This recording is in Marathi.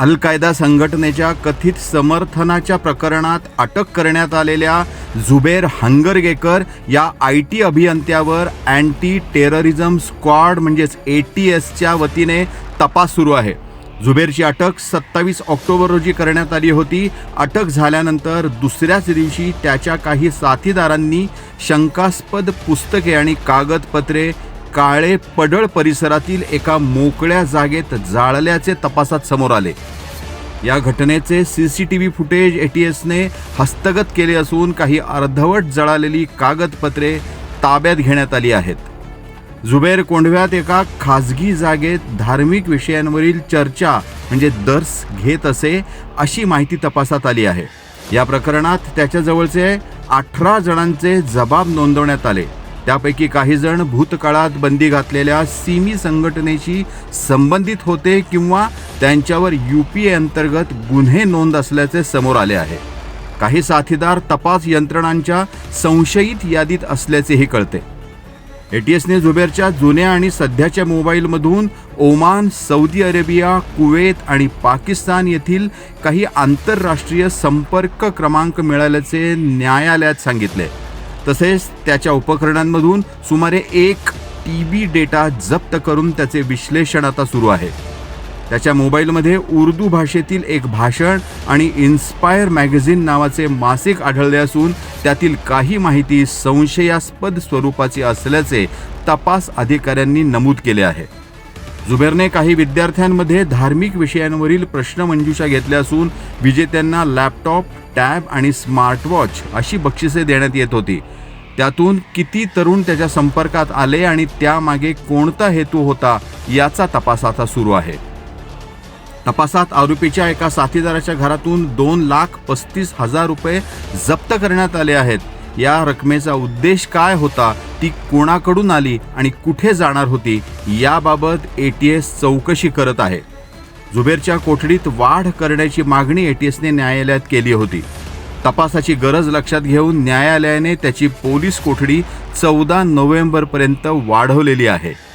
अल कायदा संघटनेच्या कथित समर्थनाच्या प्रकरणात अटक करण्यात आलेल्या झुबेर हंगरगेकर या आय टी अभियंत्यावर अँटी टेररिझम स्क्वॉड म्हणजेच ए टी एसच्या वतीने तपास सुरू आहे. झुबेरची अटक सत्तावीस ऑक्टोबर रोजी करण्यात आली होती. अटक झाल्यानंतर दुसऱ्याच दिवशी त्याच्या काही साथीदारांनी शंकास्पद पुस्तके आणि कागदपत्रे काळे पडळ परिसरातील एका मोकळ्या जागेत जाळल्याचे तपासात समोर आले. या घटनेचे C C T V footage A T एसने हस्तगत केले असून काही अर्धवट जळालेली कागदपत्रे ताब्यात घेण्यात आली आहेत. जुबेर कोंढव्यात एका खाजगी जागेत धार्मिक विषयांवरील चर्चा म्हणजे दर्स घेत असे अशी माहिती तपासात आली आहे. या प्रकरणात त्याच्याजवळचे अठरा जणांचे जबाब नोंदवण्यात आले. त्यापैकी काही जण भूतकाळात बंदी घातलेल्या सिमी संघटनेशी संबंधित होते किंवा त्यांच्यावर यू पी ए अंतर्गत गुन्हे नोंद असल्याचे समोर आले आहे. काही साथीदार तपास यंत्रणांच्या संशयित यादीत असल्याचेही कळते. एटीएसने झुबेरच्या जुन्या आणि सध्याच्या मोबाईलमधून ओमान सौदी अरेबिया कुवेत आणि पाकिस्तान येथील काही आंतरराष्ट्रीय संपर्क क्रमांक मिळाल्याचे न्यायालयात सांगितले. तसेच त्याच्या उपकरणांमधून सुमारे एक टी बी डेटा जप्त करून त्याचे विश्लेषण आता सुरू आहे. त्याच्या मोबाईलमध्ये उर्दू भाषेतील एक भाषण आणि इन्स्पायर मॅगझिन नावाचे मासिक आढळले असून त्यातील काही माहिती संशयास्पद स्वरूपाची असल्याचे तपास अधिकाऱ्यांनी नमूद केले आहे. जुबेरने काही विद्यार्थ्यांमध्ये धार्मिक विषयांवरील प्रश्नमंजुषा घेतल्या असून विजेत्यांना लॅपटॉप टॅब आणि स्मार्टवॉच अशी बक्षिसे देण्यात येत होती. त्यातून किती तरुण त्याच्या संपर्कात आले आणि त्यामागे कोणता हेतू होता याचा तपास आता सुरू आहे. तपासात आरोपीच्या एका साथीदाराच्या घरातून दोन लाख पस्तीस हजार रुपये जप्त करण्यात आले आहेत. या रकमेचा उद्देश काय होता ती कोणाकडून आली आणि कुठे जाणार होती याबाबत ए टी एस चौकशी करत आहे. जुबेरच्या कोठडीत वाढ करण्याची मागणी एटीएसने न्यायालयात केली होती. तपासाची गरज लक्षात घेऊन न्यायालयाने त्याची पोलीस कोठडी चौदा नोव्हेंबरपर्यंत वाढवलेली आहे.